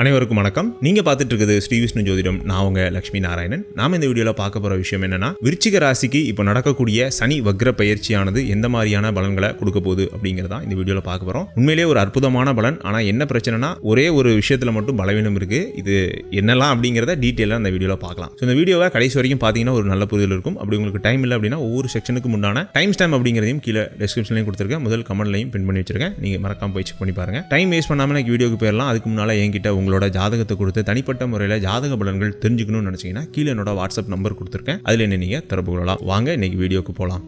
அனைவருக்கும் வணக்கம். நீங்க பார்த்துட்டு இருக்குது ஸ்ரீ விஷ்ணு ஜோதிடம். நான் உங்க லட்சுமி நாராயணன். நாம இந்த வீடியோல பார்க்க போற விஷயம் என்னன்னா விருச்சிக ராசிக்கு இப்போ நடக்கக்கூடிய சனி வக்ர பயிற்சியானது எந்த மாதிரியான பலன்களை கொடுக்க போகுது அப்படிங்கறதா இந்த வீடியோல பார்க்க போறோம். உண்மையிலேயே ஒரு அற்புதமான பலன். ஆனா என்ன பிரச்சனைனா ஒரே ஒரு விஷயத்துல மட்டும் பலவீனம் இருக்கு. இது என்னெல்லாம் அப்படிங்கறத டீட்டெயிலாக இந்த வீடியோல பார்க்கலாம். ஸோ இந்த வீடியோவை கடைசி வரைக்கும் பார்த்தீங்கன்னா ஒரு நல்ல புரிதல் இருக்கும். அப்படி உங்களுக்கு டைம் இல்லை அப்படின்னா ஒவ்வொரு செக்ஷனுக்கு முன்னான டைம் ஸ்டாம் அப்படிங்கிறதையும் கீழே டிஸ்கிரிப்ஷன்லையும் கொடுத்துருக்கேன். முதல் கமெண்ட்லையும் பின் பண்ணி வச்சிருக்கேன். நீங்க மறக்காம போய் செக் பண்ணி பாருங்க. டைம் வேஸ்ட் பண்ணாம எனக்கு வீடியோக்கு போயிடலாம் அதுக்கு முன்னால் என்கிட்ட உங்களோட ஜாதகத்தை கொடுத்து தனிப்பட்ட முறையில் ஜாதக பலன்கள் தெரிஞ்சுக்கணும்னு நினச்சிங்கன்னா கீழே என்னோட வாட்ஸ்அப் நம்பர் கொடுத்துருக்கேன். அதில் என்ன நீங்கள் தொடர்பு கொள்ளலாம். வாங்க இன்னைக்கு வீடியோக்கு போகலாம்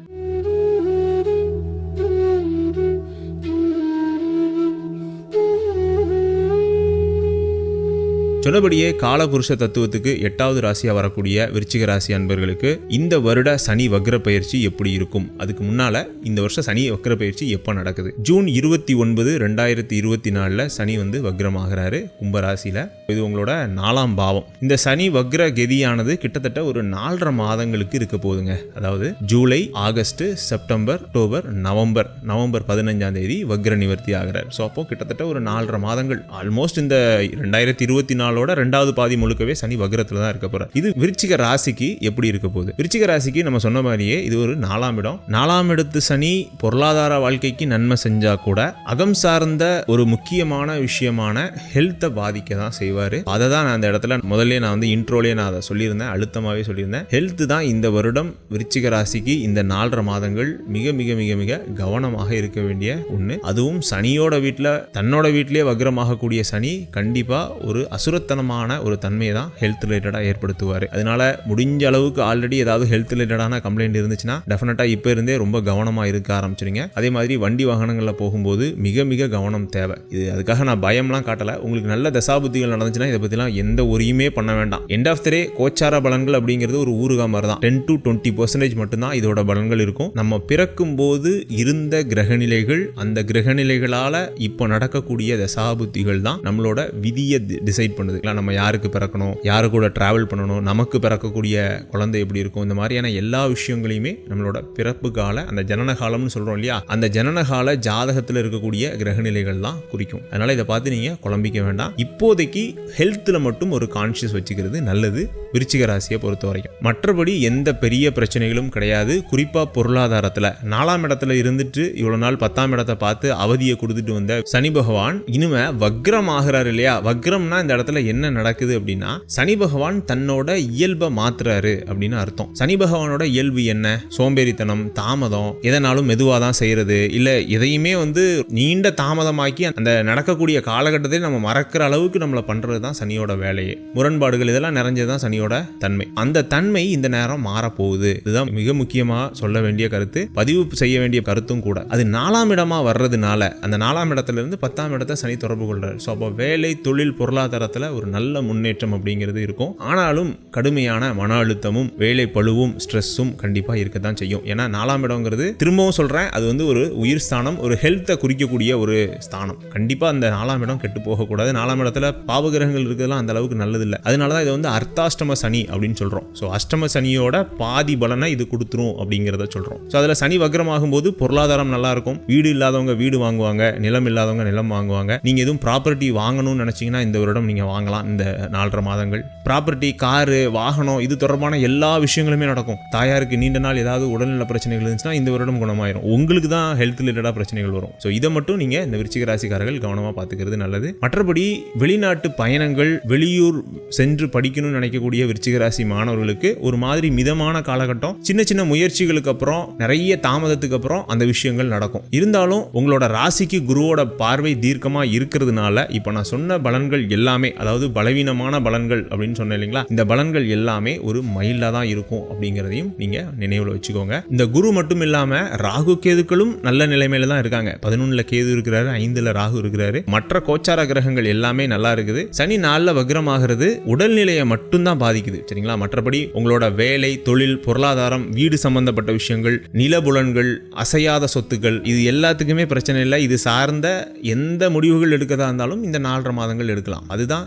சொன்னபடியே காலபுருஷ தத்துவத்துக்கு எட்டாவது ராசியாக வரக்கூடிய விருச்சிக ராசி அன்பர்களுக்கு இந்த வருட சனி வக்ர பயிற்சி எப்படி இருக்கும்? அதுக்கு முன்னால இந்த வருஷம் சனி வக்ர பயிற்சி எப்போ நடக்குது? ஜூன் இருபத்தி ஒன்பது ரெண்டாயிரத்தி இருபத்தி நாலில் சனி வந்து வக்ரமாகிறாரு கும்பராசியில். இது உங்களோட நாலாம் பாவம். இந்த சனி வக்ர கெதியானது கிட்டத்தட்ட ஒரு நாலரை மாதங்களுக்கு இருக்க போகுதுங்க. அதாவது July August September October November. November பதினஞ்சாம் தேதி வக்ர நிவர்த்தி ஆகிறார். ஸோ அப்போ கிட்டத்தட்ட ஒரு நாலரை மாதங்கள். ஆல்மோஸ்ட் இந்த ரெண்டாயிரத்தி இருபத்தி நாலு நாளோட ரெண்டாவது பாதி முழுக்கவே சனி வக்ரத்தில் தான் இருக்க போறார். இது விருச்சிக ராசிக்கு எப்படி இருக்க போகுது? விருச்சிக ராசிக்கு நம்ம சொன்ன மாதிரியே இது ஒரு நாலாம் இடம். நாலாம் இடத்து சனி பொருளாதார வாழ்க்கைக்கு நன்மை செஞ்சா கூட அகம் சார்ந்த ஒரு முக்கியமான விஷயமான ஹெல்த்தை பாதிக்க தான் செய்வார். அதை தான் நான் அந்த இடத்துல முதல்ல நான் வந்து இன்ட்ரோலேயே நான் அதை சொல்லியிருந்தேன் அழுத்தமாகவே சொல்லியிருந்தேன். ஹெல்த் தான் இந்த வருடம் விருச்சிக ராசிக்கு இந்த நாலரை மாதங்கள் மிக மிக மிக மிக கவனமாக இருக்க வேண்டிய ஒன்று அதுவும் சனியோட வீட்டில் தன்னோட வீட்டிலே வக்ரமாகக்கூடிய சனி கண்டிப்பாக ஒரு அசுரத்தனமான ஒரு தன்மையை தான் ஹெல்த் ரிலேட்டடாக ஏற்படுத்துவார். அதனால முடிஞ்ச அளவுக்கு ஆல்ரெடி ஏதாவது ஹெல்த் ரிலேட்டடான கம்ப்ளைண்ட் இருந்துச்சுன்னா டெஃபினட்டாக இப்போ இருந்தே ரொம்ப கவனமாக இருக்க ஆரம்பிச்சிருங்க. அதே மாதிரி வண்டி வாகனங்களில் போகும்போது மிக மிக கவனம் தேவை. இது அதுக்காக நான் பயம்லாம் காட்டலை. உங்களுக்கு நல்ல தசாபுத்திகள் நடந்துச்சுன்னா இதை பற்றிலாம் எந்த ஒரியுமே பண்ண வேண்டாம். எண்ட் ஆஃப் த டே கோச்சார பலன்கள் அப்படிங்கிறது ஒரு ஊருகா மாதிரி தான் டென் டு டுவெண்ட்டி பர்சன்டேஜ் மட்டும்தான் இதோட பலன்கள் இருக்கும். நம்ம பிறக்கும் போது இருந்த கிரகநிலைகள் அந்த கிரகநிலைகளால் இப்போ நடக்கக்கூடிய தசாபுத்திகள் தான் நம்மளோட விதியை டிசைட் பண்ணுது. இல்லை நம்ம யாருக்கு பிறக்கணும்? யாரு கூட ட்ராவல் பண்ணணும்? நமக்கு பிறக்கக்கூடிய குழந்தை எப்படி இருக்கும்? இந்த மாதிரியான எல்லா விஷயங்களையுமே நம்மளோட பிறப்பு கால அந்த ஜனன காலம்னு சொல்கிறோம் இல்லையா? அந்த ஜனன கால ஜாதகத்தில் இருக்கக்கூடிய கிரகநிலைகள் தான் குறிக்கும். அதனால் இதை பார்த்து நீங்கள் குழம்பிக்க வேண்டாம். இப்போதைக்கு ஹெல்த்தில் மட்டும் ஒரு கான்ஷியஸ் வச்சுக்கிறது நல்லது விருச்சிக ராசியை பொறுத்த வரைக்கும். மற்றபடி எந்த பெரிய பிரச்சனைகளும் கிடையாது. குறிப்பாக பொருளாதாரத்தில். நாலாம் இடத்துல இருந்துட்டு இவ்வளோ நாள் பத்தாம் இடத்தை பார்த்து அவதியை கொடுத்துட்டு வந்த சனி பகவான் இனிமே வக்ரம் ஆகிறார் இல்லையா? வக்ரம்னா இந்த இடத்துல என்ன நடக்குது அப்படின்னா சனி பகவான் தன்னோட இயல்பை மாத்துறாரு அப்படின்னு அர்த்தம். சனி பகவானோட இயல்பு என்ன? சோம்பேறித்தனம் தாமதம் எதனாலும் மெதுவாக தான் செய்கிறது இல்லை எதையுமே வந்து நீண்ட தாமதமாக்கி அந்த நடக்கக்கூடிய காலகட்டத்தில் நம்ம மறக்கிற அளவுக்கு நம்மளை பண்ணுறது தான் சனியோட வேலையே. முரண்பாடுகள் இதெல்லாம் நிறைஞ்சது தான் சனியோட தன்மை. அந்த தன்மை இந்த நேரம் மாறப்போகுது. இதுதான் மிக முக்கியமாக சொல்ல வேண்டிய கருத்து. பதிவு செய்ய வேண்டிய கருத்தும் கூட. அது நாலாம் இடமா வர்றதுனால அந்த நாலாம் இடத்துல இருந்து பத்தாம் இடத்தை சனி தொடர்பு கொள்றாரு. ஸோ அப்போ வேலை தொழில் பொருளாதாரத்தில் ஒரு நல்ல முன்னேற்றம் அப்படிங்கிறது இருக்கும். ஆனாலும் கடுமையான மன அழுத்தமும் வேலை பழுவும் ஸ்ட்ரெஸ்ஸும் கண்டிப்பாக இருக்க தான் செய்யும். ஏன்னா நாலாம் இடங்கிறது திரும்பவும் சொல்கிறேன் அது வந்து ஒரு உயிர் ஸ்தானம் ஒரு ஹெல்த்தை குறிக்கக்கூடிய ஒரு ஸ்தானம். கண்டிப்பாக அந்த நாலாம் இடம் கெட்டு போகக்கூடாது. நாலாம் இடத்துல பாவகிரகங்கள் இருக்கிறதுலாம் அந்த அளவுக்கு நல்லதில்லை. அதனால தான் இதை வந்து அர்த்தாஷ்டம சனி அப்படின்னு சொல்கிறோம் ஸோ அஷ்டம சனியோட பாதி பலனை இது கொடுத்துரும் அப்படிங்கிறத சொல்கிறோம் ஸோ அதில் சனி வக்ரமாகும் போது பொருளாதாரம் நல்லா இருக்கும். வீடு இல்லாதவங்க வீடு வாங்குவாங்க நிலம் இல்லாதவங்க நிலம் வாங்குவாங்க. நீங்கள் எதுவும் ப்ராப்பர்ட்டி வாங்கணும்னு நினச்சிங்கன்னா இந்த வருடம் நீங்கள் வாங்கலாம் இந்த நாலரை மாதங்கள். ப்ராப்பர்ட்டி காரு வாகனம் இது தொடர்பான எல்லா விஷயங்களுமே நடக்கும். தாயாருக்கு நீண்ட நாள் ஏதாவது உடல்நல பிரச்சனைகள் இருந்துச்சுன்னா இந்த வருடம் குணமாயிரும். உங்களுக்கு தான் ஹெல்த் ரிலேட்டடாக பிரச்சனைகள் வரும். ஸோ இதை மட்டும் நீங்கள் இந்த விருச்சிக ராசிக்காரர்கள் கவனமாக பார்த்துக்கிறது நல்லது. மற்றபடி வெளிநாட்டு பயணங்கள் வெளியூர் சென்று படிக்கணும்னு நினைக்கக்கூடிய விருச்சிக ராசி மாணவர்களுக்கு ஒரு மாதிரி மிதமான காலகட்டம். சின்ன சின்ன முயற்சிகளுக்கு அப்புறம் நிறைய தாமதத்துக்கு அப்புறம் அந்த விஷயங்கள் நடக்கும். இருந்தாலும் உங்களோட ராசிக்கு குருவோட பார்வை தீர்க்கமாக இருக்கிறதுனால இப்போ நான் சொன்ன பலன்கள் எல்லாமே அதாவது பலவீனமான பலன்கள் அப்படின்னு சொன்னேன் இல்லைங்களா? இந்த பலன்கள் எல்லாமே ஒரு மயிலாக தான் இருக்கும் அப்படிங்கிறதையும் நீங்கள் நினைவில் வச்சுக்கோங்க. இந்த குரு மட்டும் இல்லாமல் ராகு கேதுக்களும் நல்ல நிலைமையில தான் இருக்காங்க. பதினொன்றில் கேது இருக்கிறாரு ஐந்தில் ராகு இருக்கிறாரு. மற்ற கோச்சார கிரகங்கள் எல்லாமே நல்லா இருக்குது. சனி நாளில் வக்ரமாகிறது உடல்நிலையை மட்டும்தான் பாதிக்குது சரிங்களா? மற்றபடி உங்களோட வேலை தொழில் பொருளாதாரம் வீடு சம்பந்தப்பட்ட விஷயங்கள் நிலபுலன்கள் அசையாத சொத்துக்கள் இது எல்லாத்துக்குமே பிரச்சனை இல்லை. இது சார்ந்த எந்த முடிவுகள் எடுக்கிறதா இருந்தாலும் இந்த நாலரை மாதங்கள் எடுக்கலாம். அதுதான்